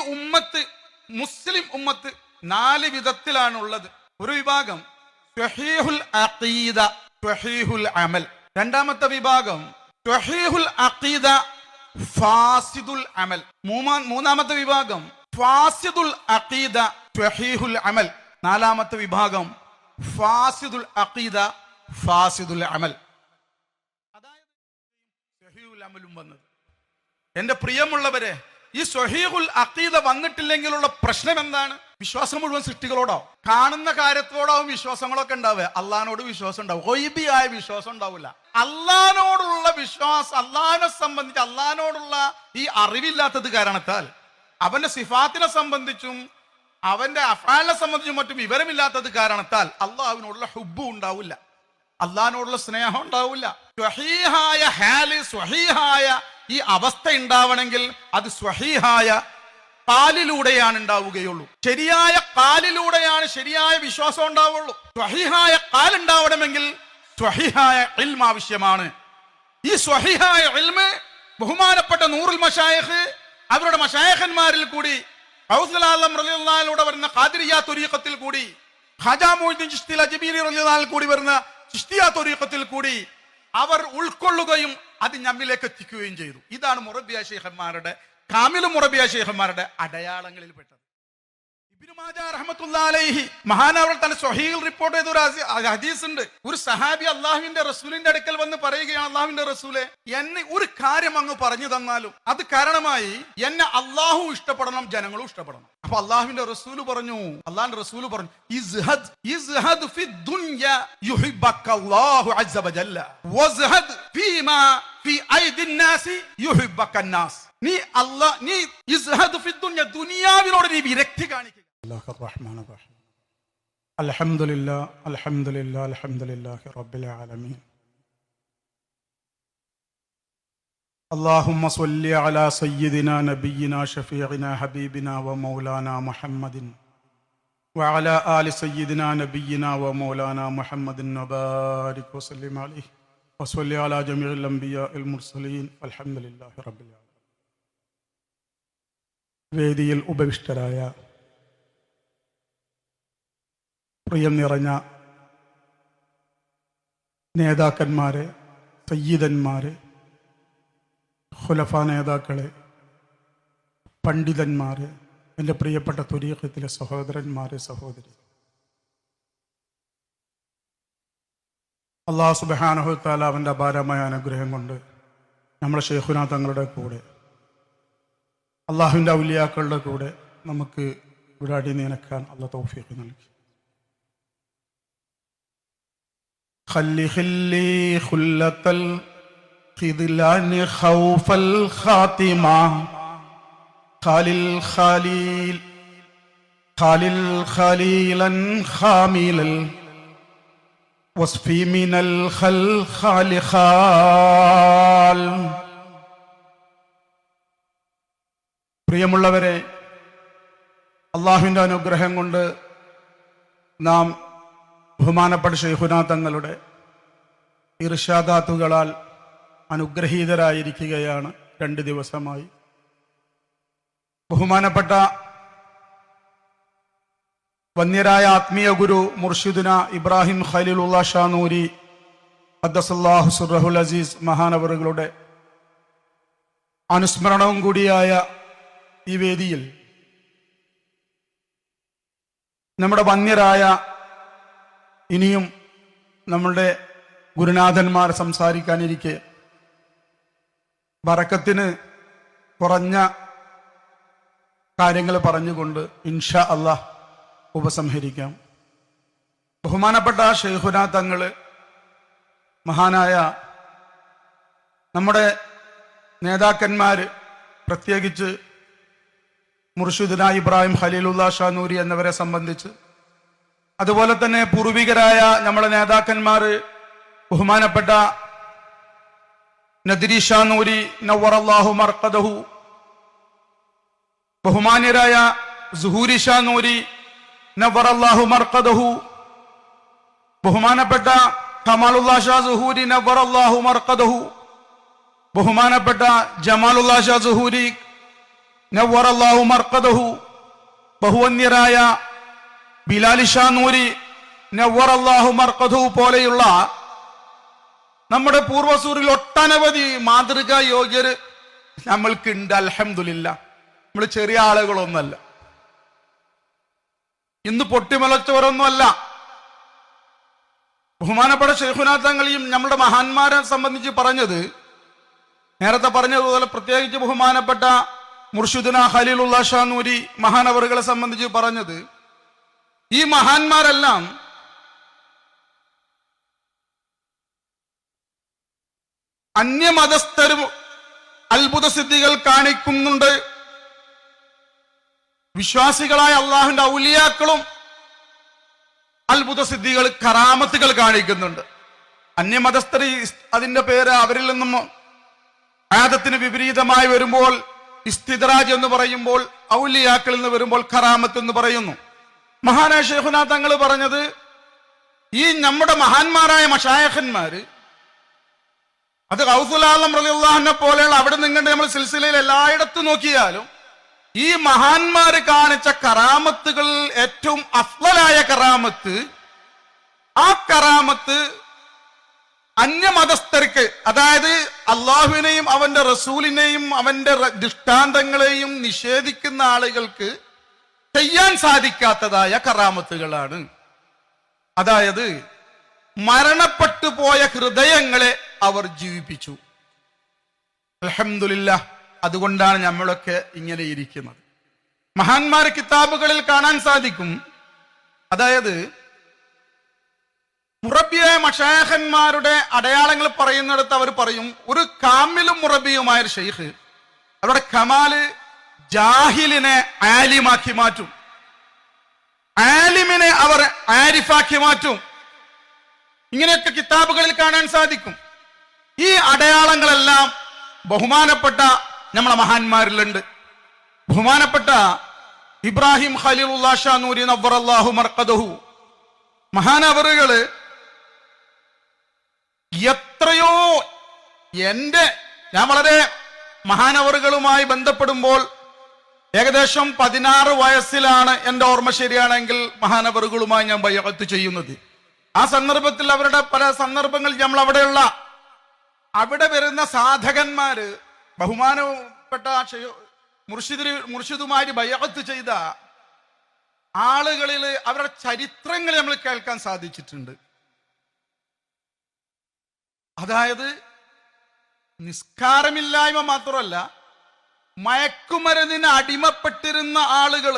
ഉമ്മത്ത് മുസ്ലിം ഉമ്മത്ത് നാല് വിധത്തിലാണ് ഉള്ളത് ഒരു വിഭാഗം അമൽ. രണ്ടാമത്തെ വിഭാഗം അഖീദ ഫാസിദുൽ അമൽ. മൂന്നാ- മൂന്നാമത്തെ വിഭാഗം ഫാസിദുൽ അഖീദ സ്വഹീഹുൽ അമൽ. നാലാമത്തെ വിഭാഗം ഫാസിദുൽ അഖീദ ഫാസിദുൽ അമൽ. അതായത് അമലും വന്നത്. എന്റെ പ്രിയമുള്ളവരെ ഈ സ്വഹീഹുൽ അക്കീത വന്നിട്ടില്ലെങ്കിലുള്ള പ്രശ്നം എന്താണ്? വിശ്വാസം മുഴുവൻ സൃഷ്ടികളോടോ കാണുന്ന കാര്യത്തോടാവും വിശ്വാസങ്ങളൊക്കെ ഉണ്ടാവുക. അള്ളഹാനോട് വിശ്വാസം ഉണ്ടാവും. ഒയ്ബിയായ വിശ്വാസം ഉണ്ടാവില്ല. അള്ളഹാനോടുള്ള വിശ്വാസം അള്ളഹാനെ സംബന്ധിച്ച് അള്ളഹാനോടുള്ള ഈ അറിവില്ലാത്തത് കാരണത്താൽ അവന്റെ സിഫാത്തിനെ സംബന്ധിച്ചും അവന്റെ അഫാലിനെ സംബന്ധിച്ചും മറ്റും വിവരമില്ലാത്തത് കാരണത്താൽ അള്ളാഹുവിനോടുള്ള ഹുബും ഉണ്ടാവില്ല. അള്ളഹാനോടുള്ള സ്നേഹം ഉണ്ടാവില്ല. സ്വഹീഹായ ഹാൽ സ്വഹീഹായ ഈ അവസ്ഥ ഉണ്ടാവണമെങ്കിൽ അത് സ്വഹീഹായ കാലിലൂടെയാണ് ഉണ്ടാവുകയുള്ളൂ. ശരിയായ കാലിലൂടെയാണ് ശരിയായ വിശ്വാസം ഉണ്ടാവുള്ളൂ. സ്വഹീഹായ കാലുണ്ടാവണമെങ്കിൽ സ്വഹിഹായ ഇൽമ ആവശ്യമാണ്. ഈ സ്വഹിഹായ ഇൽമ് ബഹുമാനപ്പെട്ട നൂറുൽ മഷായഖ് അവരുടെ മഷായഖന്മാരിൽ കൂടി ഹൗസുലാലം റലിയുള്ളാഹിലൂടെ വരുന്ന ഖാദിരിയ തുരീഖത്തിൽ കൂടി ഖാജാ മൊയ്തീൻ ചിശ്തി അജ്മീരി റലിയുള്ളാഹിൽ കൂടി വരുന്ന ചിശ്തിയ തുരീഖത്തിൽ കൂടി അവർ ഉൾക്കൊള്ളുകയും അത് നമ്മിലേക്ക് എത്തിക്കുകയും ചെയ്തു. ഇതാണ് മുറബിയ ശേഖന്മാരുടെ കാമിൽ മുറബിയ ശേഖന്മാരുടെ അടയാളങ്ങളിൽ പെട്ടത് മഹാനവർ തന്നെ സ്വഹീൽ റിപ്പോർട്ട് ചെയ്ത ഒരു ഹദീസ് ഉണ്ട് ഒരു സഹാബി അള്ളാഹുവിന്റെ റസൂലിന്റെ അടുക്കൽ വന്ന് പറയുകയാണ് അള്ളാഹുവിന്റെ റസൂലെ എന്നെ ഒരു കാര്യം അങ്ങ് പറഞ്ഞു തന്നാലും അത് കാരണമായി എന്നെ അള്ളാഹു ഇഷ്ടപ്പെടണം ജനങ്ങളും ഇഷ്ടപ്പെടണം. അപ്പൊ അള്ളാഹുവിന്റെ റസൂൽ പറഞ്ഞു അള്ളാഹിന്റെ റസൂൽ പറഞ്ഞു ഇസ്ഹദ് ഇസ്ഹദ് ഫി ദുനിയ യുഹിബ്ബക അല്ലാഹു അസ്സ വജല്ല. വസ്ഹദ് ഫീമാ ഫി നാസി യുഹിബ്ബക അന്നാസ്. നീ അല്ലാ നീ ഇസ്ഹദ് ഫി ദുനിയ ദുനിയാവിനോട് നീ വിരക്തി കാണിക്കുക. الله الرحمن الرحيم الحمد لله الحمد لله الحمد لله رب العالمين اللهم صل على سيدنا نبينا شفيعنا حبيبنا ومولانا محمد وعلى آل سيدنا نبينا ومولانا محمد وبارك وسلم عليه وصل على جميع الأنبياء المرسلين والحمد لله رب العالمين വേദിയിൽ ഉപവിഷ്ടരായ പ്രിയം നിറഞ്ഞ നേതാക്കന്മാരെ സയ്യിദന്മാരെ ഖുലഫ നേതാക്കളെ പണ്ഡിതന്മാരെ എന്റെ പ്രിയപ്പെട്ട തുരീഖത്തിലെ സഹോദരന്മാരെ സഹോദരി. അള്ളാഹു സുബാനഹുത്താല അവന്റെ അപാരമായ അനുഗ്രഹം കൊണ്ട് നമ്മുടെ ഷെയ്ഖുന തങ്ങളുടെ കൂടെ അള്ളാഹുവിന്റെ ഔലിയാക്കളുടെ കൂടെ നമുക്ക് ഇവിടെ അടിനീനക്കാൻ അള്ള തൗഫീഖ് നൽകി. خلي خلي خلة الخذلان خوف الخاتمة خالل خليل خالل خليلا خامل الوصف من الخلخال خال പ്രിയമുള്ളവരെ അള്ളാഹുവിൻ്റെ അനുഗ്രഹം കൊണ്ട് നാം ബഹുമാനപ്പെട്ട ഷെയ്ഖുന തങ്ങളുടെ ഇർഷാദാത്തുകളാൽ അനുഗ്രഹീതരായിരിക്കുകയാണ് രണ്ട് ദിവസമായി. ബഹുമാനപ്പെട്ട വന്യരായ ആത്മീയ ഗുരു മുർഷിദുന ഇബ്രാഹിം ഖലീലുള്ള ഷാനൂരി അദ്ദസല്ലാഹു സുറഹുൽ അസീസ് മഹാനവറുകളുടെ അനുസ്മരണവും കൂടിയായ ഈ വേദിയിൽ നമ്മുടെ വന്യരായ ഇനിയും നമ്മളുടെ ഗുരുനാഥന്മാർ സംസാരിക്കാനിരിക്കെ. ബറക്കത്തിന് കുറഞ്ഞ കാര്യങ്ങൾ പറഞ്ഞുകൊണ്ട് ഇൻഷ അള്ളാഹ് ഉപസംഹരിക്കാം. ബഹുമാനപ്പെട്ട ഷെയ്ഖുന തങ്ങൾ മഹാനായ നമ്മുടെ നേതാക്കന്മാർ പ്രത്യേകിച്ച് മുർഷിദിന ഇബ്രാഹിം ഖലീലുള്ള ഷാനൂരി എന്നിവരെ സംബന്ധിച്ച് അതുപോലെ തന്നെ പൂർവികരായ നമ്മുടെ നേതാക്കന്മാർ ബഹുമാനപ്പെട്ട നദിരി ഷാനൂരി നവറല്ലാഹു മർക്കദഹു ബഹുമാന്യരായ സുഹൂരി ഷാനൂരി നവറല്ലാഹു മർക്കദഹു ബഹുമാനപ്പെട്ട കമാലുല്ലാ ഷാ സുഹൂരി നവറല്ലാഹു മർക്കദഹു ബഹുമാനപ്പെട്ട ജമാലുല്ലാ ഷാ സുഹൂരി നവറല്ലാഹു മർക്കദഹു ബഹുവന്യരായ ബിലാലിഷാ നൂരി നവ്വറല്ലാഹു മർക്കദഹു പോലെയുള്ള നമ്മുടെ പൂർവസൂറിൽ ഒട്ടനവധി മാതൃകാ യോഗ്യര് നമ്മൾക്കുണ്ട് അലഹമില്ല നമ്മൾ ചെറിയ ആളുകളൊന്നല്ല ഇന്ന് പൊട്ടിമുളച്ചവരൊന്നുമല്ല ബഹുമാനപ്പെട്ട ശേഖുനാഥങ്ങളെയും നമ്മുടെ മഹാന്മാരെ സംബന്ധിച്ച് പറഞ്ഞത് നേരത്തെ പറഞ്ഞതുപോലെ പ്രത്യേകിച്ച് ബഹുമാനപ്പെട്ട മുർഷിദുന ഖലീലുള്ള ഷാനൂരി മഹാനവറുകളെ സംബന്ധിച്ച് പറഞ്ഞത് ഈ മഹാന്മാരെല്ലാം അന്യമതസ്ഥരും അത്ഭുത സിദ്ധികൾ കാണിക്കുന്നുണ്ട്. വിശ്വാസികളായ അള്ളാഹുന്റെ ഔലിയാക്കളും അത്ഭുത സിദ്ധികൾ കറാമത്തുകൾ കാണിക്കുന്നുണ്ട്. അന്യമതസ്ഥർ അതിന്റെ പേര് അവരിൽ നിന്നും ആദത്തിന് വിപരീതമായി വരുമ്പോൾ ഇസ്തിദറാജ് എന്ന് പറയുമ്പോൾ ഔലിയാക്കളിൽ നിന്ന് വരുമ്പോൾ കറാമത്ത് എന്ന് പറയുന്നു. മഹാനായ ഷെയ്ഖുന തങ്ങൾ പറഞ്ഞത് ഈ നമ്മുടെ മഹാന്മാരായ മഷായഖന്മാര് അത് കൗസുലാലം റലിയുള്ളാഹിനെ പോലെയുള്ള അവിടെ നിങ്ങളുടെ നമ്മൾ സിൽസിലയിൽ എല്ലായിടത്തും നോക്കിയാലും ഈ മഹാന്മാര് കാണിച്ച കറാമത്തുകൾ ഏറ്റവും അഫ്ലലായ കറാമത്ത് ആ കറാമത്ത് അന്യമതസ്ഥർക്ക് അതായത് അള്ളാഹുവിനെയും അവന്റെ റസൂലിനെയും അവന്റെ ദൃഷ്ടാന്തങ്ങളെയും നിഷേധിക്കുന്ന ആളുകൾക്ക് ചെയ്യാൻ സാധിക്കാത്തതായ കറാമത്തുകളാണ്. അതായത് മരണപ്പെട്ടു പോയ ഹൃദയങ്ങളെ അവർ ജീവിപ്പിച്ചു. അലഹമില്ല അതുകൊണ്ടാണ് നമ്മളൊക്കെ ഇങ്ങനെ ഇരിക്കുന്നത്. മഹാന്മാർ കിതാബുകളിൽ കാണാൻ സാധിക്കും. അതായത് മുറബിയായ മഷാഹന്മാരുടെ അടയാളങ്ങൾ പറയുന്നിടത്ത് അവർ പറയും ഒരു കാമിലും മുറബിയുമായ ഷെയ്ഖ് അവരുടെ കമാൽ ജാഹിലിനെ ആലിമാക്കി മാറ്റും. ആലിമിനെ അവർ ആരിഫാക്കി മാറ്റും. ഇങ്ങനെയൊക്കെ കിതാബുകളിൽ കാണാൻ സാധിക്കും. ഈ അടയാളങ്ങളെല്ലാം ബഹുമാനപ്പെട്ട നമ്മളെ മഹാന്മാരിലുണ്ട്. ബഹുമാനപ്പെട്ട ഇബ്രാഹിം ഖലീലുല്ലാ ഷാ നൂരി നവറല്ലാഹു മർക്കദഹു. മഹാനവറുകൾ എത്രയോ എന്റെ ഞാൻ വളരെ മഹാനവറുകളുമായി ബന്ധപ്പെടുമ്പോൾ ഏകദേശം പതിനാറ് വയസ്സിലാണ് എന്റെ ഓർമ്മ ശരിയാണെങ്കിൽ മഹാനവറുകളുമായി ഞാൻ ബയ്യത്ത് ചെയ്യുന്നത്. ആ സന്ദർഭത്തിൽ അവരുടെ പല സന്ദർഭങ്ങളിൽ നമ്മൾ അവിടെയുള്ള അവിടെ വരുന്ന സാധകന്മാര് ബഹുമാനപ്പെട്ട മുർഷിദ് മുർഷിദുമാര് ബയ്യത്ത് ചെയ്ത ആളുകളിൽ അവരുടെ ചരിത്രങ്ങൾ നമ്മൾ കേൾക്കാൻ സാധിച്ചിട്ടുണ്ട്. അതായത് നിസ്കാരമില്ലായ്മ മാത്രമല്ല മയക്കുമരുന്നിന് അടിമപ്പെട്ടിരുന്ന ആളുകൾ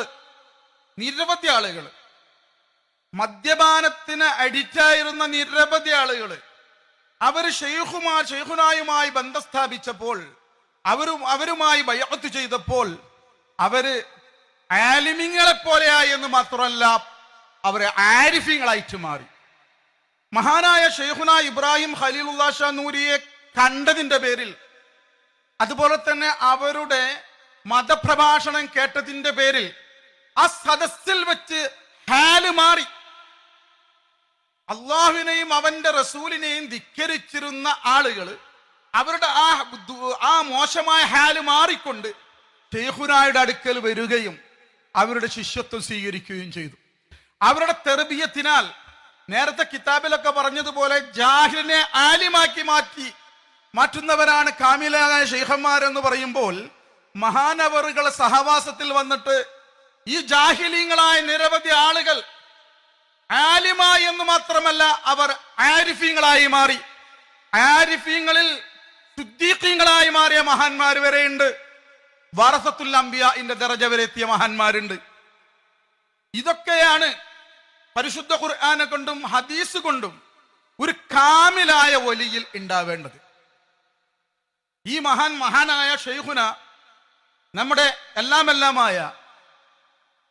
നിരവധി ആളുകൾ മദ്യപാനത്തിന് അഡിക്റ്റായിരുന്ന നിരവധി ആളുകൾ അവർ ഷെയ്ഖുമാ ഷെയ്ഖുനായുമായി ബന്ധം സ്ഥാപിച്ചപ്പോൾ അവരും അവരുമായി ബയോത്ത് ചെയ്തപ്പോൾ അവർ ആലിമിങ്ങളെ പോലെയായി എന്ന് മാത്രമല്ല അവർ ആരിഫിങ്ങളായിട്ട് മാറി. മഹാനായ ഷെയ്ഖുന ഇബ്രാഹിം ഖലീലുല്ലാ ഷാ നൂരിയെ കണ്ടതിന്റെ പേരിൽ അതുപോലെ തന്നെ അവരുടെ മതപ്രഭാഷണം കേട്ടതിന്റെ പേരിൽ ആ സദസ്സിൽ വെച്ച് ഹാൽ മാറി. അള്ളാഹുവിനെയും അവന്റെ റസൂലിനെയും ധിക്കരിച്ചിരുന്ന ആളുകൾ അവരുടെ ആ ആ മോശമായ ഹാൽ മാറിക്കൊണ്ട് ഷെയ്ഖുനായുടെ അടുക്കൽ വരികയും അവരുടെ ശിഷ്യത്വം സ്വീകരിക്കുകയും ചെയ്തു. അവരുടെ തെർബിയത്തിനാൽ നേരത്തെ കിതാബിലൊക്കെ പറഞ്ഞതുപോലെ ജാഹിലിനെ ആലിമാക്കി മാറ്റി മാറ്റുന്നവരാണ് കാമിലായ ഷെയ്ഖന്മാരെന്ന് പറയുമ്പോൾ മഹാനവറുകൾ സഹവാസത്തിൽ വന്നിട്ട് ഈ ജാഹിലീങ്ങളായ നിരവധി ആളുകൾ ആലിമായി എന്ന് മാത്രമല്ല അവർ ആരിഫീങ്ങളായി മാറി. ആരിഫീങ്ങളിൽ സുദ്ദീഖീങ്ങളായി മാറിയ മഹാന്മാർ വരെയുണ്ട്. വാറസത്തുൽ ഇന്റെ ദറജ വരെ എത്തിയ മഹാന്മാരുണ്ട്. ഇതൊക്കെയാണ് പരിശുദ്ധ ഖുർആാനെ കൊണ്ടും ഹദീസ് കൊണ്ടും ഒരു കാമിലായ ഒലിയിൽ ഉണ്ടാവേണ്ടത്. ഈ മഹാൻ മഹാനായ ഷെയ്ഖുന നമ്മുടെ എല്ലാം എല്ലാമായ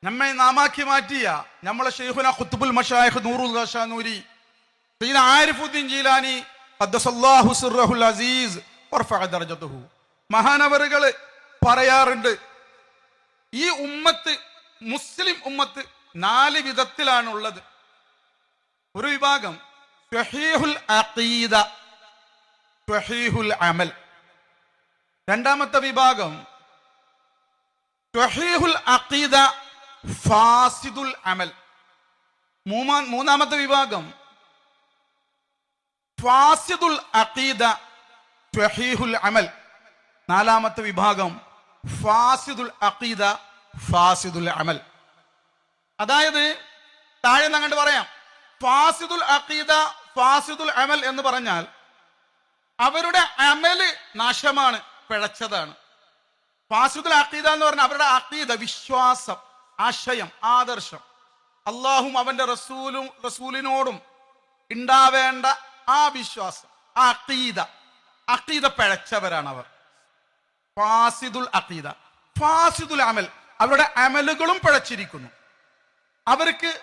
നമ്മെ നാമാക്കി മാറ്റിയ നമ്മളെ ഷെയ്ഖുന ഖുത്തുബുൽ മഷായഖ് നൂറുൽ നൂരി സയ്യിദ് ആരിഫുദ്ദീൻ ജീലാനി ഖദ്ദസല്ലാഹു സിർറഹുൽ അസീസ് ദർജതുഹു മഹാനവറുകൾ പറയാറുണ്ട് ഈ ഉമ്മത്ത് മുസ്ലിം ഉമ്മത്ത് നാല് വിധത്തിലാണുള്ളത്. ഒരു വിഭാഗം അമൽ. രണ്ടാമത്തെ വിഭാഗം അഖീദ ഫാസിദുൽ അമൽ. മൂന്നാ മൂന്നാമത്തെ വിഭാഗം ഫാസിദുൽ അഖീദ അമൽ. നാലാമത്തെ വിഭാഗം ഫാസിദുൽ അഖീദ ഫാസിദുൽ അമൽ. അതായത് താഴെ അങ്ങോട്ട് പറയാം. ഫാസിദുൽ അഖീദ ഫാസിദുൽ അമൽ എന്ന് പറഞ്ഞാൽ അവരുടെ അമൽ നാശമാണ്. പിഴച്ചതാണ്. ഫാസിദുൽ അഖീദ എന്ന് പറഞ്ഞാൽ അവരുടെ അഖീദ വിശ്വാസം ആശയം ആദർശം. അള്ളാഹും അവന്റെ റസൂലും റസൂലിനോടും ഉണ്ടാവേണ്ട ആ വിശ്വാസം ആ അഖീദ. അഖീദ പിഴച്ചവരാണ് അവർ. ഫാസിദുൽ അഖീദ. ഫാസിദുൽ അമൽ. അവരുടെ അമലുകളും പിഴച്ചിരിക്കുന്നു. അവർക്ക്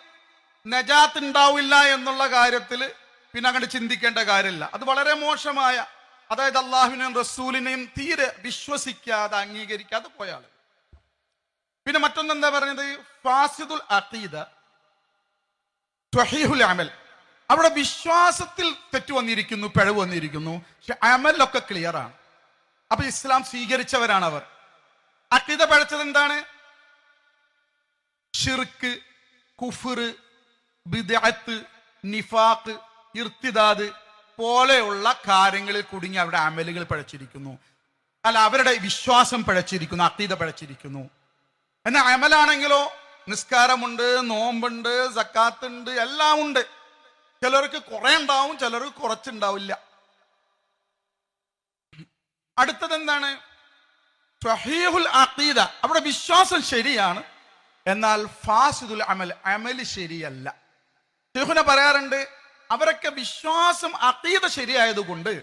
നജാത്ത് ഉണ്ടാവില്ല എന്നുള്ള കാര്യത്തിൽ പിന്നെ അങ്ങോട്ട് ചിന്തിക്കേണ്ട കാര്യമില്ല. അത് വളരെ മോശമായ അതായത് അള്ളാഹുവിനെയും റസൂലിനെയും തീരെ വിശ്വസിക്കാതെ അംഗീകരിക്കാതെ പോയ ആൾ. പിന്നെ മറ്റൊന്നെന്താ പറഞ്ഞത്? ഫാസിദുൽ അഖീദ അമൽ. അവിടെ വിശ്വാസത്തിൽ തെറ്റ് വന്നിരിക്കുന്നു പിഴവ് വന്നിരിക്കുന്നു. പക്ഷെ അമലൊക്കെ ക്ലിയർ ആണ്. അപ്പൊ ഇസ്ലാം സ്വീകരിച്ചവരാണ് അവർ. അഖീദ പഴച്ചത് എന്താണ്? ഷിർക്ക് കുഫർ ബിദഅത്ത് നിഫാഖ് ഇർത്തിദാദ് പോലെയുള്ള കാര്യങ്ങളിൽ കുടുങ്ങി അവരുടെ അമലുകൾ പഴച്ചിരിക്കുന്നു. അല്ല അവരുടെ വിശ്വാസം പഴച്ചിരിക്കുന്നു അതീത പഴച്ചിരിക്കുന്നു. എന്നാൽ അമലാണെങ്കിലോ? നിസ്കാരമുണ്ട് നോമ്പുണ്ട് സക്കാത്തുണ്ട് എല്ലാം ഉണ്ട്. ചിലർക്ക് കുറെ ഉണ്ടാവും ചിലർക്ക് കുറച്ചുണ്ടാവില്ല. അടുത്തത് എന്താണ്? അഖീദ. അവിടെ വിശ്വാസം ശരിയാണ്. എന്നാൽ ഫാസിദുൽ അമൽ അമൽ ശരിയല്ല. ഷെയ്ഖുന പറയാറുണ്ട് അവരൊക്കെ വിശ്വാസം അഖീദ ശരിയായതുകൊണ്ട്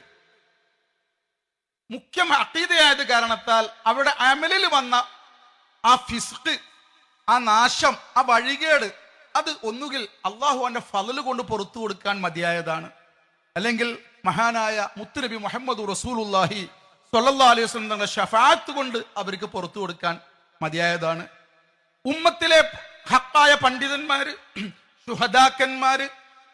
മുഖ്യം അതീതയായത് കാരണത്താൽ അവരുടെ അമലിൽ വന്ന ആ ഫിസ്ക് ആ നാശം ആ വഴികേട് അത് ഒന്നുകിൽ അള്ളാഹു അവന്റെ ഫലല് കൊണ്ട് പുറത്തു കൊടുക്കാൻ മതിയായതാണ് അല്ലെങ്കിൽ മഹാനായ മുത്തുനബി മുഹമ്മദ് റസൂലുല്ലാഹി സൊല്ലാ അലൈഹി വസല്ലം തങ്ങളുടെ ഷഫാത്ത് കൊണ്ട് അവർക്ക് പുറത്തു കൊടുക്കാൻ മതിയായതാണ് ഉമ്മത്തിലെ ഹക്കായ പണ്ഡിതന്മാര് സുഹദാക്കന്മാര്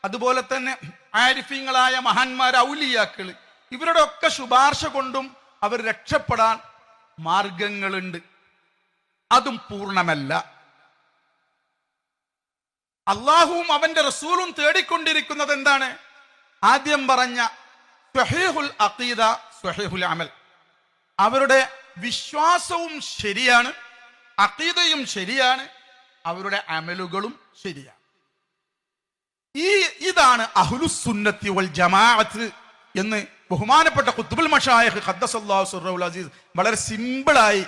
അതുപോലെ തന്നെ ആരിഫീങ്ങളായ മഹാന്മാർ ഔലിയാക്കൾ ഇവരുടെ ഒക്കെ ശുപാർശ കൊണ്ടും അവർ രക്ഷപ്പെടാൻ മാർഗങ്ങളുണ്ട്. അതും പൂർണമല്ല അള്ളാഹുവും അവന്റെ റസൂലും തേടിക്കൊണ്ടിരിക്കുന്നത് എന്താണ്? ആദ്യം പറഞ്ഞ സ്വഹീഹുൽ അഖീദ സ്വഹീഹുൽ അമൽ. അവരുടെ വിശ്വാസവും ശരിയാണ് അഖീദയും ശരിയാണ് അവരുടെ അമലുകളും ശരിയാണ്. ഈ ഇതാണ് അഹുലുസുന്നത്തി വൽ ജമാഅത്ത് എന്ന് ബഹുമാനപ്പെട്ട ഖുത്ബുൽ മഷായഖ് ഖദ്ദസല്ലാഹു സിർറഹുൽ അസീസ് വളരെ സിമ്പിളായി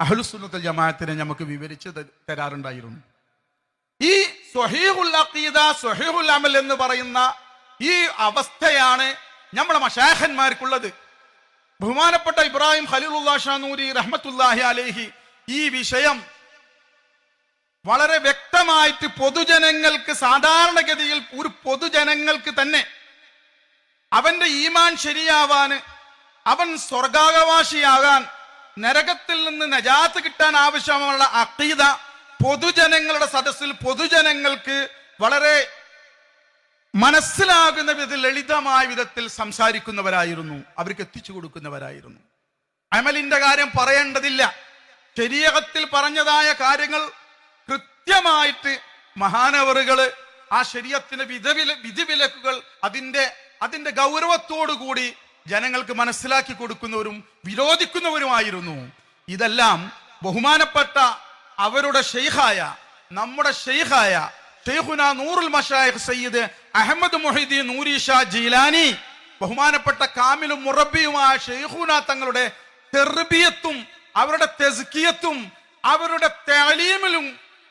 അഹ്ലുസുന്നത്തുൽ ജമാഅത്തിനെ നമുക്ക് വിവരിച്ച് തരാറുണ്ടായിരുന്നു. ഈ സ്വഹീഹുൽ അഖീദ സ്വഹീഹുൽ അമൽ എന്ന് പറയുന്ന ഈ അവസ്ഥയാണ് നമ്മുടെ മഷാഹന്മാർക്കുള്ളത് ബഹുമാനപ്പെട്ട ഇബ്രാഹിം ഖലീലുല്ലാ ഷാനൂരി റഹ്മത്തുല്ലാഹി അലേഹി ഈ വിഷയം വളരെ വ്യക്തമായിട്ട് പൊതുജനങ്ങൾക്ക് സാധാരണഗതിയിൽ ഒരു പൊതുജനങ്ങൾക്ക് തന്നെ അവന്റെ ഈമാൻ ശരിയാവാന് അവൻ സ്വർഗാവകാശിയാകാൻ നരകത്തിൽ നിന്ന് നജാത്ത് കിട്ടാൻ ആവശ്യമുള്ള അക്കീത പൊതുജനങ്ങളുടെ സദസ്സിൽ പൊതുജനങ്ങൾക്ക് വളരെ മനസ്സിലാകുന്ന വിധത്തിൽ ലളിതമായ വിധത്തിൽ സംസാരിക്കുന്നവരായിരുന്നു. അവർക്ക് എത്തിച്ചു കൊടുക്കുന്നവരായിരുന്നു. അമലിന്റെ കാര്യം പറയേണ്ടതില്ല. ശരീരത്തിൽ പറഞ്ഞതായ കാര്യങ്ങൾ കൃത്യമായിട്ട് മഹാനവറുകൾ ആ ശരീരത്തിന്റെ വിധവില വിധിവിലക്കുകൾ അതിന്റെ അതിന്റെ ഗൗരവത്തോടു കൂടി ജനങ്ങൾക്ക് മനസ്സിലാക്കി കൊടുക്കുന്നവരും വിരോധിക്കുന്നവരുമായിരുന്നു. ഇതെല്ലാം ബഹുമാനപ്പെട്ട അവരുടെ ഷെയ്ഖായ നമ്മുടെ ഷെയ്ഖായ ഷെയ്ഖുന നൂറുൽ മഷായഖ് സയ്യിദ് അഹമ്മദ് മൊഹീദ്ദീൻ നൂരി ഷാ ജീലാനി ബഹുമാനപ്പെട്ട കാമിലും മുറബിയുമായ ഷെയ്ഖുന തങ്ങളുടെ തെർബിയത്തും അവരുടെ തെസ്കിയത്തും അവരുടെ തെളീമിലും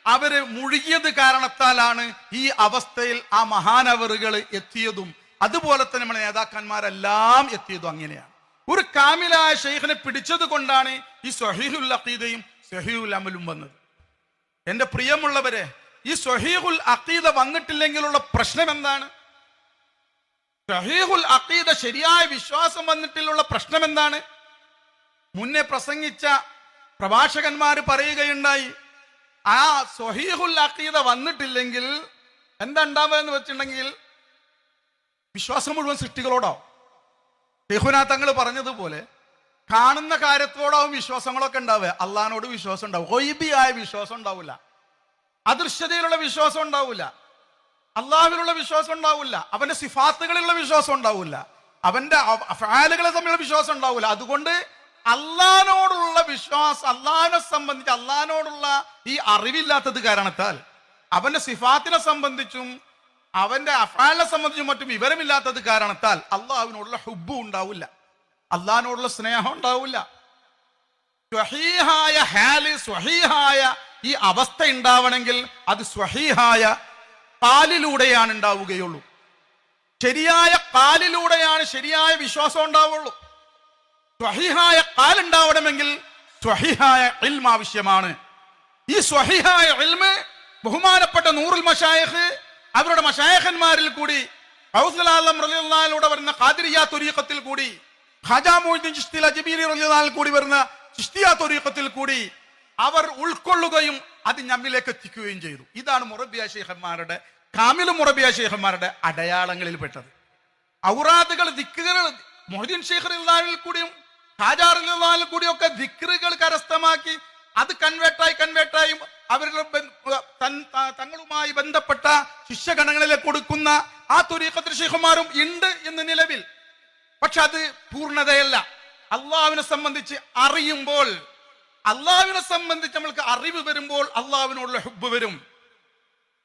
അവർ മുഴുകിയത് കാരണത്താലാണ് ഈ അവസ്ഥയിൽ ആ മഹാനവറുകൾ എത്തിയതും. അതുപോലെ തന്നെ നമ്മുടെ നേതാക്കന്മാരെല്ലാം എത്തിയതും അങ്ങനെയാണ്. ഒരു കാമിലായ ഷെയ്ഖിനെ പിടിച്ചത് കൊണ്ടാണ് ഈ സഹീഹുൽ അഖീദയും സഹീഹുൽ അമലും വന്നത്. എന്റെ പ്രിയമുള്ളവരെ ഈ സഹീഹുൽ അഖീദ വന്നിട്ടില്ലെങ്കിലുള്ള പ്രശ്നം എന്താണ്? സഹീഹുൽ അഖീദ ശരിയായ വിശ്വാസം വന്നിട്ടില്ലുള്ള പ്രശ്നം എന്താണ്? മുന്നേ പ്രസംഗിച്ച പ്രഭാഷകന്മാർ പറയുകയുണ്ടായി ആ സ്വഹീഹുൽ അഖീദ വന്നിട്ടില്ലെങ്കിൽ എന്താ ഉണ്ടാവുക എന്ന് വെച്ചിട്ടുണ്ടെങ്കിൽ വിശ്വാസം മുഴുവൻ സൃഷ്ടികളോടാവും. ഷെഹുനാ തങ്ങൾ പറഞ്ഞതുപോലെ കാണുന്ന കാര്യത്തോടാവും വിശ്വാസങ്ങളൊക്കെ ഉണ്ടാവുക. അള്ളഹാനോട് വിശ്വാസം ഉണ്ടാവും. ഒയ്ബിയായ വിശ്വാസം ഉണ്ടാവില്ല. അദൃശ്യതയിലുള്ള വിശ്വാസം ഉണ്ടാവില്ല. അള്ളാഹുവിനുള്ള വിശ്വാസം ഉണ്ടാവില്ല. അവന്റെ സിഫാത്തുകളിലുള്ള വിശ്വാസം ഉണ്ടാവില്ല. അവന്റെ ഫാലുകളെ തമ്മിലുള്ള വിശ്വാസം ഉണ്ടാവില്ല. അതുകൊണ്ട് അള്ളഹാനോടുള്ള വിശ്വാസം അള്ളഹാനെ സംബന്ധിച്ച് അള്ളഹാനോടുള്ള ഈ അറിവില്ലാത്തത് കാരണത്താൽ അവന്റെ സിഫാത്തിനെ സംബന്ധിച്ചും അവന്റെ അഫാലിനെ സംബന്ധിച്ചും മറ്റും വിവരമില്ലാത്തത് കാരണത്താൽ അള്ളാഹുവിനോടുള്ള ഹുബും ഉണ്ടാവില്ല. അള്ളഹാനോടുള്ള സ്നേഹം ഉണ്ടാവില്ല. സ്വഹീഹായ ഹാൽ സ്വഹീഹായ ഈ അവസ്ഥ ഉണ്ടാവണമെങ്കിൽ അത് സ്വഹീഹായ കാലിലൂടെയാണ് ഉണ്ടാവുകയുള്ളൂ. ശരിയായ കാലിലൂടെയാണ് ശരിയായ വിശ്വാസം ഉണ്ടാവുള്ളൂ. സ്വഹീഹായ കാലുണ്ടാവണമെങ്കിൽ സ്വഹിഹായ ഇൽമ ആവശ്യമാണ്. ഈ സ്വഹിഹായ ഇൽമ് ബഹുമാനപ്പെട്ട നൂറുൽ മഷായഖ് അവരുടെ മഷായഖന്മാരിൽ കൂടി റളിയല്ലാഹുവിലൂടെ വരുന്ന ഖാദിരിയ തുരീഖത്തിൽ കൂടി ഖാജാ മൊയ്തീൻ ചിസ്തി അജ്മീരി റലിയാൽ കൂടി വരുന്ന ചിസ്തിയ തുരീഖത്തിൽ കൂടി അവർ ഉൾക്കൊള്ളുകയും അത് ഞമ്മിലേക്ക് എത്തിക്കുകയും ചെയ്തു. ഇതാണ് മുറബിയ ശേഖന്മാരുടെ കാമിലും മുറബിയ ശേഖന്മാരുടെ അടയാളങ്ങളിൽ പെട്ടത് ഔറാദുകൾ ദിക്കുകൾ മൊഹദീൻ ശേഖർ കൂടിയും ഹാജാറിൽ കൂടിയൊക്കെ ദിക്റുകൾ കരസ്ഥമാക്കി അത് കൺവേർട്ടായി കൺവേർട്ടായി അവരുടെ തങ്ങളുമായി ബന്ധപ്പെട്ട ശിഷ്യഗണങ്ങളിലെ കൊടുക്കുന്ന ആ തുരീഖത്തിൽ ഷെയ്ഖുമാരും ഉണ്ട് എന്ന് നിലവിൽ. പക്ഷെ അത് പൂർണതയല്ല. അള്ളാഹുവിനെ സംബന്ധിച്ച് അറിയുമ്പോൾ അള്ളാഹുവിനെ സംബന്ധിച്ച് നമ്മൾക്ക് അറിവ് വരുമ്പോൾ അള്ളാഹുവിനോടുള്ള ഹുബ് വരും.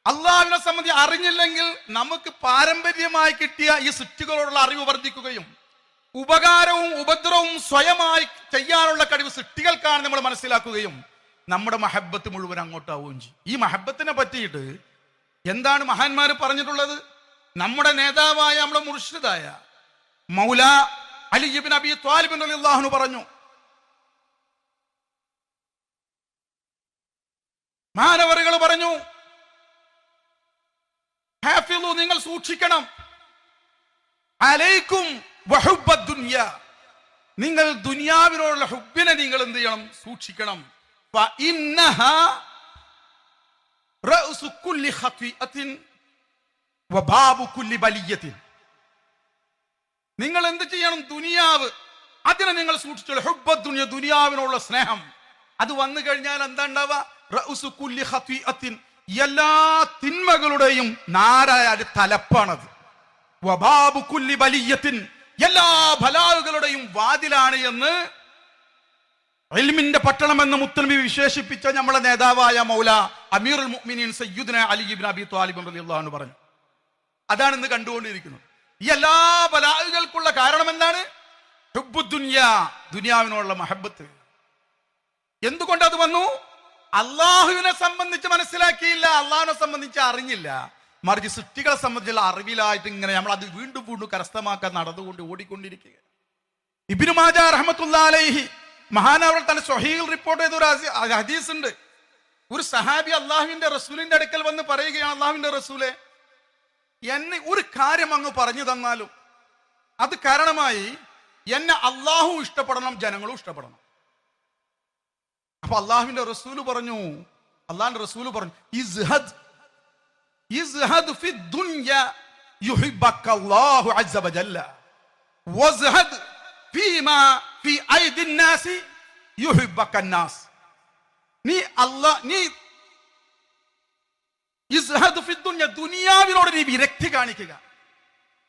അള്ളാഹുവിനെ സംബന്ധിച്ച് അറിഞ്ഞില്ലെങ്കിൽ നമുക്ക് പാരമ്പര്യമായി കിട്ടിയ ഈ സിറ്റുകളോടുള്ള അറിവ് വർദ്ധിക്കുകയും ഉപകാരവും ഉപദ്രവവും സ്വയമായി ചെയ്യാനുള്ള കഴിവ് സൃഷ്ടികൾക്കാണ് നമ്മൾ മനസ്സിലാക്കുകയും നമ്മുടെ മഹബത്ത് മുഴുവൻ അങ്ങോട്ടാവുകയും ചെയ്യും. ഈ മഹബത്തിനെ പറ്റിയിട്ട് എന്താണ് മഹാന്മാർ പറഞ്ഞിട്ടുള്ളത്? നമ്മുടെ നേതാവായ നമ്മുടെ മുർഷിദായ മൗല അലിജിബിൻ അബി ത്വാലിബിൻ അള്ളാഹുന് പറഞ്ഞു മാനവറുകൾ പറഞ്ഞു ഹാഫിളു നിങ്ങൾ സൂക്ഷിക്കണം അലൈക്കും നിങ്ങൾ ദുനിയാവിനോടുള്ള ഹുബിനെ നിങ്ങൾ എന്ത് ചെയ്യണം? സൂക്ഷിക്കണം. നിങ്ങൾ എന്ത് ചെയ്യണം? ദുനിയാവ്. അതിനെ നിങ്ങൾ സൂക്ഷിച്ചോളൂ. ഹുബ ദുനിയ ദുനിയാവിനുള്ള സ്നേഹം. അത് വന്നു കഴിഞ്ഞാൽ എന്താ ഉണ്ടാവുക എല്ലാ തിന്മകളുടെയും നാരായ തലപ്പാണത്. വബാബു കുല്ലി ബലിയത്തിൻ. എല്ലാ ബലാവുകളുടെയും വാതിലാണ് എന്ന് ഇൽമിന്റെ പട്ടണം എന്ന് മുത്തൽമി വിശേഷിപ്പിച്ച നമ്മളെ നേതാവായ മൗല അമീറുൽ മുഅ്മിനീൻ സയ്യിദുന അലി ഇബ്നു അബി ത്വാലിബ് റളിയല്ലാഹു അൻഹു പറഞ്ഞു. അതാണ് ഇന്ന് കണ്ടുകൊണ്ടിരിക്കുന്നത്. ഈ എല്ലാ ബലാഹുകൾക്കുള്ള കാരണം എന്താണ് ദുനിയാവിനോടുള്ള മഹബത്ത് എന്തുകൊണ്ട് അത് വന്നു? അള്ളാഹുവിനെ സംബന്ധിച്ച് മനസ്സിലാക്കിയില്ല അള്ളാഹിനെ സംബന്ധിച്ച് അറിഞ്ഞില്ല. മറിച്ച് സൃഷ്ടികളെ സംബന്ധിച്ചുള്ള അറിവിലായിട്ട് ഇങ്ങനെ നമ്മൾ അത് വീണ്ടും വീണ്ടും കരസ്ഥമാക്കാൻ നടന്നുകൊണ്ട് ഓടിക്കൊണ്ടിരിക്കുക ഇബിനു മാജ റഹ്മത്തുള്ള അലൈഹി മഹാനവർ തന്നെ സൊഹീൽ റിപ്പോർട്ട് ചെയ്ത ഒരു ഹദീസ് ഉണ്ട് ഒരു സഹാബി അള്ളാഹുവിന്റെ റസൂലിന്റെ അടുക്കൽ വന്ന് പറയുകയാണ് അള്ളാഹുവിന്റെ റസൂലെ എന്നെ ഒരു കാര്യം അങ്ങ് പറഞ്ഞു തന്നാലും അത് കാരണമായി എന്നെ അള്ളാഹു ഇഷ്ടപ്പെടണം ജനങ്ങളും ഇഷ്ടപ്പെടണം. അപ്പൊ അള്ളാഹുവിന്റെ റസൂൽ പറഞ്ഞു അള്ളാഹിന്റെ റസൂൽ പറഞ്ഞു ഇസ്ഹദ് ഫി ദുനിയ യുഹിബ്ബക അല്ലാഹു അസ്സ വജല്ല വസ്ഹദ് ഫീമാ ഫി ഐദി الناس യുഹിബ്ബക الناس നീ അല്ലാഹ് നീ ഇസ്ഹദ് ഫി ദുനിയ ദുനിയാവിനോട് നീ വിരക്തി കാണിക്കുക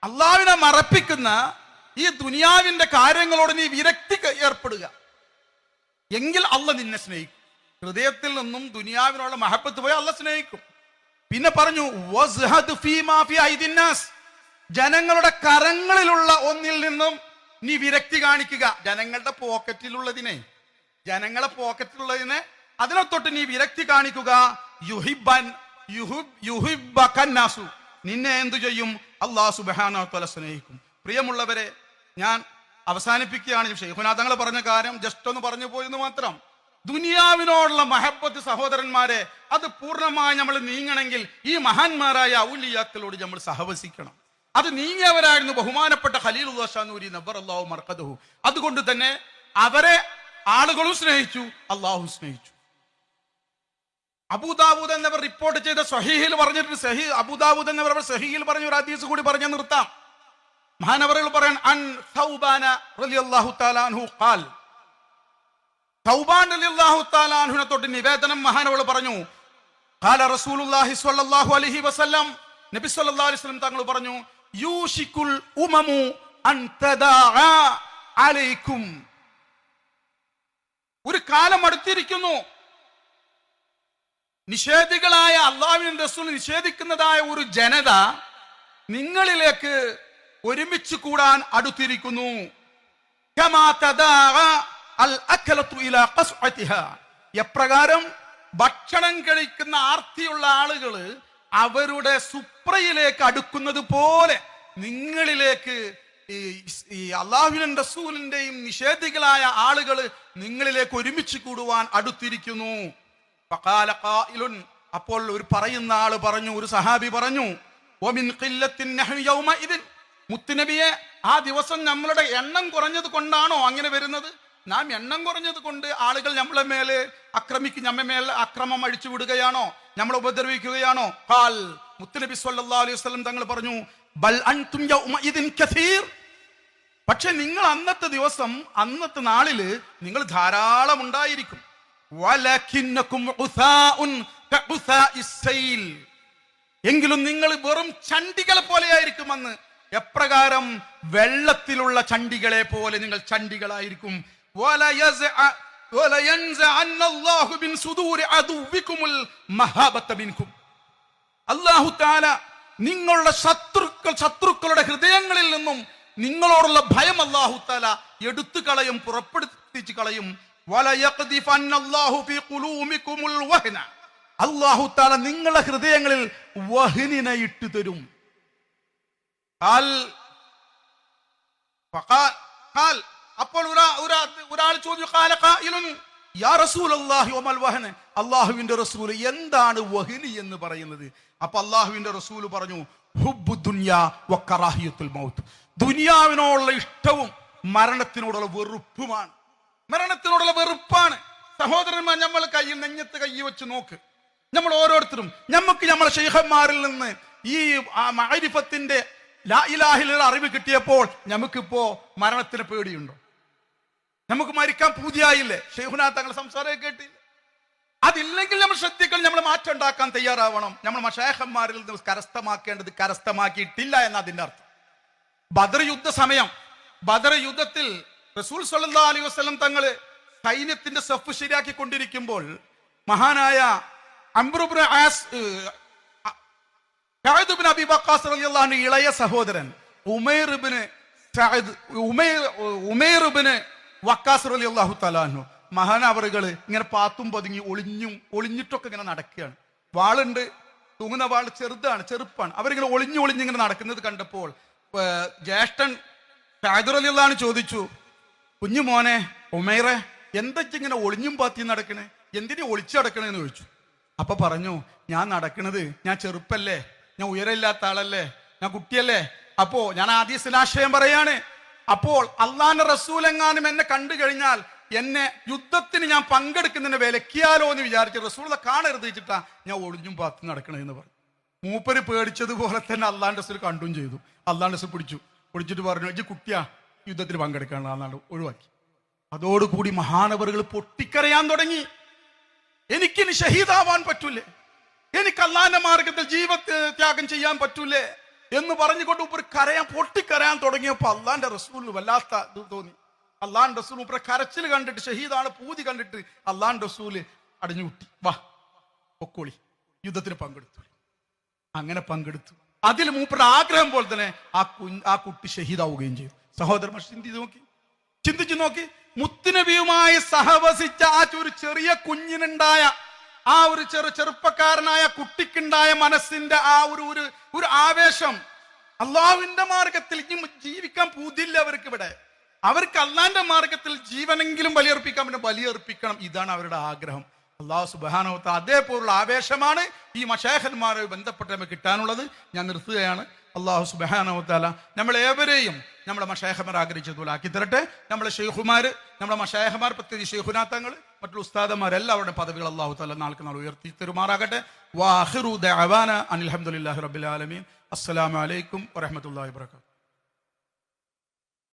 അള്ളാവിനെ മറപ്പിക്കുന്ന ഈ ദുനിയാവിന്റെ കാര്യങ്ങളോട് നീ വിരക്തി ക- ഏർപ്പെടുക എങ്കിൽ അല്ല നിന്നെ സ്നേഹിക്കും ഹൃദയത്തിൽ നിന്നും ദുനിയാവിനുള്ള മഹബത്ത് പോയി അല്ല സ്നേഹിക്കും പിന്നെ പറഞ്ഞു. ജനങ്ങളുടെ കരങ്ങളിലുള്ള ഒന്നിൽ നിന്നും നീ വിരക്തി കാണിക്കുക. ജനങ്ങളുടെ പോക്കറ്റിലുള്ളതിനെ ജനങ്ങളെ പോക്കറ്റിലുള്ളതിനെ അതിനെ തൊട്ട് നീ വിരക്തി കാണിക്കുക. യുഹിബൻ യുഹിബ്. നിന്നെ എന്തു ചെയ്യും? അള്ളാഹു തആല സ്നേഹിക്കും. പ്രിയമുള്ളവരെ ഞാൻ അവസാനിപ്പിക്കുകയാണ്. ഷെയ്ഖുനാഥങ്ങൾ പറഞ്ഞ കാര്യം ജസ്റ്റ് ഒന്ന് പറഞ്ഞു പോയെന്ന് മാത്രം. ദുനിയാവിനോടുള്ള മഹബത്ത് സഹോദരന്മാരെ അത് പൂർണമായി നമ്മൾ നീങ്ങണമെങ്കിൽ ഈ മഹാന്മാരായ ഔലിയാക്കളോട് നമ്മൾ സഹവസിക്കണം. അത് നീങ്ങിയവരായിരുന്നു ബഹുമാനപ്പെട്ട ഖലീൽ ഉദാഷാനൂരി നബർ അള്ളാഹു മർക്കദഹു. അതുകൊണ്ട് തന്നെ അവരെ ആളുകളും സ്നേഹിച്ചു അള്ളാഹു സ്നേഹിച്ചു. അബൂദാബൂദ് എന്നവർ റിപ്പോർട്ട് ചെയ്ത സഹീഹിൽ പറഞ്ഞിട്ട് സഹി അബൂദാബൂദ് എന്നവർ സഹീഹിൽ പറഞ്ഞ ഒരു ഹദീസ് കൂടി പറഞ്ഞു നിർത്താം. മഹാനവറുകൾ പറയാൻ അൻ സൗബാന റളിയല്ലാഹു തആല അൻഹു ഖാൽ തൗബാൻ അലിയല്ലാഹു താലാൻഹുനെ തൊട്ട് നിവേദനം മഹാനവൾ പറഞ്ഞു. കാല റസൂലുള്ളാഹി സ്വല്ലല്ലാഹു അലൈഹി വസല്ലം നബി സല്ലല്ലാഹു അലൈഹി വസല്ലം തങ്ങൾ പറഞ്ഞു യൂഷിക്കുൽ ഉമമു അൻ തദാഅ അലൈക്കും. ഒരു കാലം അടുത്തിരിക്കുന്നു. നിഷേധികളായ അള്ളാഹുവിൻ റസൂൽ നിഷേധിക്കുന്നതായ ഒരു ജനത നിങ്ങളിലേക്ക് ഒരുമിച്ച് കൂടാൻ അടുത്തിരിക്കുന്നു. കമാ തദാഅ അൽ. എപ്രകാരം ഭക്ഷണം കഴിക്കുന്ന ആർത്തിയുള്ള ആളുകൾ അവരുടെ സുപ്രയിലേക്ക് അടുക്കുന്നത് പോലെ നിങ്ങളിലേക്ക് ഈ അള്ളാഹുവിനും റസൂലിന്റെയും നിഷേധികളായ ആളുകൾ നിങ്ങളിലേക്ക് ഒരുമിച്ച് കൂടുവാൻ അടുത്തിരിക്കുന്നു. അപ്പോൾ ഒരു പറയുന്ന ആൾ പറഞ്ഞു ഒരു സഹാബി പറഞ്ഞു. മുത്തുനബിയെ ആ ദിവസം നമ്മളുടെ എണ്ണം കുറഞ്ഞത് കൊണ്ടാണോ അങ്ങനെ വരുന്നത് നാം എണ്ണം കുറഞ്ഞത് കൊണ്ട് ആളുകൾ നമ്മളെ മേലെ ആക്രമിക്കും നമ്മെ മേലെ അക്രമം അഴിച്ചു വിടുകയാണോ? നമ്മളെ ഉപദ്രവിക്കുകയാണോ? ഹാൽ മുത്തുനബി സല്ലാ അലൈഹി വസല്ലം തങ്ങൾ പറഞ്ഞു ബൽ കസീർ. പക്ഷെ നിങ്ങൾ അന്നത്തെ ദിവസം അന്നത്തെ നാളിൽ നിങ്ങൾ ധാരാളം ഉണ്ടായിരിക്കും. എങ്കിലും നിങ്ങൾ വെറും ചണ്ടികളെ പോലെയായിരിക്കും അന്ന് എപ്രകാരം വെള്ളത്തിലുള്ള ചണ്ടികളെ പോലെ നിങ്ങൾ ചണ്ടികളായിരിക്കും. അള്ളാഹു താല നിങ്ങളുടെ ശത്രുക്കൾ ശത്രുക്കളുടെ ഹൃദയങ്ങളിൽ നിന്നും നിങ്ങളോടുള്ള ഭയം അള്ളാഹു താല എടുത്തു കളയും പുറപ്പെടുത്തിച്ച് കളയും. അള്ളാഹു താല നിങ്ങളുടെ ഹൃദയങ്ങളിൽ വഹ്നിനെ ഇട്ടു തരും. കാൽ ഖാൽ അപ്പോൾ ഒരാ- ഒരാ- ഒരാൾ ചോദിച്ചു അള്ളാഹുവിന്റെ റസൂൽ എന്താണ് വഹിനി എന്ന് പറയുന്നത്? അപ്പൊ അള്ളാഹുവിന്റെ റസൂൽ പറഞ്ഞു ഹുബ്ബു ദുനിയാ മൗത്ത്. ദുനിയാവിനോടുള്ള ഇഷ്ടവും മരണത്തിനോടുള്ള വെറുപ്പുമാണ്. മരണത്തിനോടുള്ള വെറുപ്പാണ്. സഹോദരന്മാർ നമ്മൾ കയ്യിൽ നെഞ്ഞത്ത് കൈ വെച്ച് നോക്ക്. നമ്മൾ ഓരോരുത്തരും നമുക്ക് നമ്മളെ ഷെയ്ഖന്മാരിൽ നിന്ന് ഈ മാരിഫത്തിന്റെ ലാ അറിവ് കിട്ടിയപ്പോൾ നമുക്കിപ്പോ മരണത്തിന് പേടിയുണ്ടോ? നമുക്ക് മരിക്കാൻ പൂതിയായില്ലേ? ഷെയ്ഖുന തങ്ങൾ സംസാരം കേട്ടില്ല അതില്ലെങ്കിൽ നമ്മൾ ശ്രദ്ധിക്കണം നമ്മൾ മാറ്റം ഉണ്ടാക്കാൻ തയ്യാറാവണം. നമ്മൾ മഷേഹന്മാരിൽ നിന്ന് കരസ്ഥമാക്കേണ്ടത് കരസ്ഥമാക്കിയിട്ടില്ല എന്ന അതിന്റെ അർത്ഥം. ബദർ യുദ്ധ സമയം. ബദർ യുദ്ധത്തിൽ റസൂൽ സല്ലാ അലൈഹി വസ്ലം തങ്ങൾ സൈന്യത്തിന്റെ സഫ് ശരിയാക്കി കൊണ്ടിരിക്കുമ്പോൾ മഹാനായ അംബ്രുബ്ര ആസ് ഇളയ സഹോദരൻ ഉമൈർ ഇബ്നു ഉമൈർ ഉമൈർ ഇബ്നു വഖാസ് അലി അള്ളാഹു തലാഹു മഹാനവറുകൾ ഇങ്ങനെ പാത്തും പതുങ്ങി ഒളിഞ്ഞും ഒളിഞ്ഞിട്ടൊക്കെ ഇങ്ങനെ നടക്കുകയാണ്. വാളുണ്ട് തൂങ്ങുന്ന വാൾ ചെറുതാണ് ചെറുപ്പാണ്. അവരിങ്ങനെ ഒളിഞ്ഞു ഒളിഞ്ഞിങ്ങനെ നടക്കുന്നത് കണ്ടപ്പോൾ ജ്യേഷ്ഠൻ സഅദ് അലി അള്ളഹാണ് ചോദിച്ചു കുഞ്ഞു മോനെ ഉമേറെ എന്തൊക്കെ ഒളിഞ്ഞും പാത്തി നടക്കണേ? എന്തിനു ഒളിച്ചു നടക്കണേന്ന് ചോദിച്ചു. അപ്പൊ പറഞ്ഞു ഞാൻ നടക്കണത് ഞാൻ ചെറുപ്പല്ലേ ഞാൻ ഉയരമില്ലാത്ത ആളല്ലേ ഞാൻ കുട്ടിയല്ലേ. അപ്പോ ഞാൻ ആദ്യ ശിലാശയം പറയാണ് അപ്പോൾ അള്ളാന്റെ റസൂൽ എങ്ങാനും എന്നെ കണ്ടു കഴിഞ്ഞാൽ എന്നെ യുദ്ധത്തിന് ഞാൻ പങ്കെടുക്കുന്നതിനെ വിലക്കിയാലോ എന്ന് വിചാരിച്ചു റസൂൾ കാണരുത് വെച്ചിട്ടാ ഞാൻ ഒളിഞ്ഞും പാത്തി നടക്കണേ എന്ന് പറഞ്ഞു. മൂപ്പര് പേടിച്ചതുപോലെ തന്നെ അള്ളാന്റെ റസൂൽ കണ്ടും ചെയ്തു. അള്ളാന്റെ റസൂൽ പിടിച്ചു. പിടിച്ചിട്ട് പറഞ്ഞു ഇജ്ജ് കുട്ടിയാ യുദ്ധത്തിൽ പങ്കെടുക്കാനുള്ള അന്നാണ് ഒഴിവാക്കി. അതോടുകൂടി മഹാനവറുകൾ പൊട്ടിക്കരയാൻ തുടങ്ങി. എനിക്കിനി ഷഹീദാവാൻ പറ്റൂലേ? എനിക്ക് അള്ളാന്റെ മാർഗത്തിൽ ജീവ ത്യാഗം ചെയ്യാൻ പറ്റൂലേ? എന്ന് പറഞ്ഞുകൊണ്ട് ഉപ്പർ കരയാൻ പൊട്ടിക്കരയാൻ തുടങ്ങിയപ്പോൾ അള്ളാന്റെ റസൂലിന് വല്ലാത്ത ഇത് തോന്നി. അള്ളാൻ റസൂൽ ഉപ്പറെ കരച്ചിൽ കണ്ടിട്ട് ഷഹീദാണ് പൂതി കണ്ടിട്ട് അള്ളാൻ റസൂൽ അടിഞ്ഞു കുട്ടി വാ പൊക്കോളി. യുദ്ധത്തിന് പങ്കെടുത്തു. അങ്ങനെ പങ്കെടുത്തു. അതിൽ മൂപ്പരുടെ ആഗ്രഹം പോലെ തന്നെ ആ കു ആ കുട്ടി ഷഹീദാവുകയും ചെയ്തു. സഹോദരന്മാർ ചിന്തിച്ച് നോക്കി. ചിന്തിച്ചു നോക്കി. മുത്തുനബിയുമായി സഹവസിച്ച ആ ഒരു ചെറിയ കുഞ്ഞിനുണ്ടായ ആ ഒരു ചെറു ചെറുപ്പക്കാരനായ കുട്ടിക്കുണ്ടായ മനസ്സിന്റെ ആ ഒരു ഒരു ഒരു ആവേശം അള്ളാഹുവിന്റെ മാർഗത്തിൽ ജീവിക്കാൻ പൂതില്ല അവർക്ക് ഇവിടെ. അവർക്ക് അള്ളാന്റെ മാർഗത്തിൽ ജീവനെങ്കിലും ബലിയർപ്പിക്കാൻ പിന്നെ ബലിയർപ്പിക്കണം. ഇതാണ് അവരുടെ ആഗ്രഹം. അള്ളാഹു സുബാനോത്ത അതേപോലുള്ള ആവേശമാണ് ഈ മഷേഖന്മാരുമായി ബന്ധപ്പെട്ട് നമുക്ക് കിട്ടാനുള്ളത്. ഞാൻ നിർത്തുകയാണ്. അള്ളാഹു സുബാനോത്താല നമ്മളേവരെയും നമ്മുടെ മഷേഹമാർ ആഗ്രഹിച്ചതുപോലെ ആക്കി തരട്ടെ. നമ്മളെ ഷെയ്ഖുമാർ നമ്മുടെ മഷേഹമാർ പ്രത്യേകിച്ച് ഷെയ്ഖുനാത്തങ്ങൾ മറ്റുള്ള ഉസ്താദന്മാർ എല്ലാവരുടെ പദവികൾ അള്ളാഹു താല നാൾക്ക് നാൾ ഉയർത്തി തെരുമാറാകട്ടെ. വാഹിറു ദഅവാന അനിൽ ഹംദുലില്ലാഹി റബ്ബിൽ ആലമീൻ. അസ്സലാമു അലൈക്കും വറഹ്മത്തുള്ളാഹി വബറകാതുഹു.